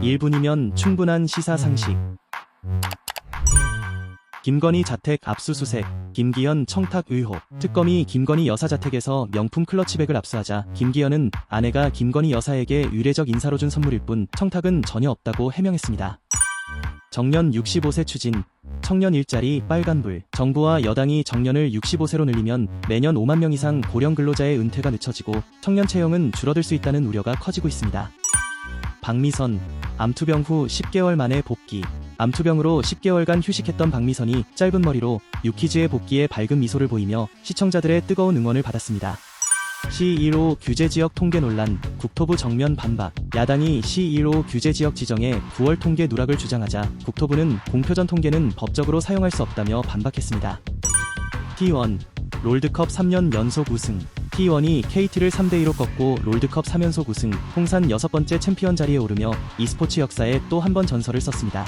1분이면 충분한 시사 상식. 김건희 자택 압수수색, 김기현 청탁 의혹, 특검이 김건희 여사 자택에서 명품 클러치백을 압수하자 김기현은 아내가 김건희 여사에게 의례적 인사로 준 선물일 뿐 청탁은 전혀 없다고 해명했습니다. 정년 65세 추진, 청년 일자리 빨간불, 정부와 여당이 정년을 65세로 늘리면 매년 5만 명 이상 고령 근로자의 은퇴가 늦춰지고 청년 채용은 줄어들 수 있다는 우려가 커지고 있습니다. 박미선, 암투병 후 10개월 만에 복귀. 암투병으로 10개월간 휴식했던 박미선이 짧은 머리로 유키즈의 복귀에 밝은 미소를 보이며 시청자들의 뜨거운 응원을 받았습니다. C1호 규제지역 통계 논란, 국토부 정면 반박, 야당이 C1호 규제지역 지정에 9월 통계 누락을 주장하자 국토부는 공표전 통계는 법적으로 사용할 수 없다며 반박했습니다. T1, 롤드컵 3년 연속 우승, T1이 KT를 3대2로 꺾고 롤드컵 3연속 우승, 통산 여섯 번째 챔피언 자리에 오르며 e스포츠 역사에 또 한 번 전설을 썼습니다.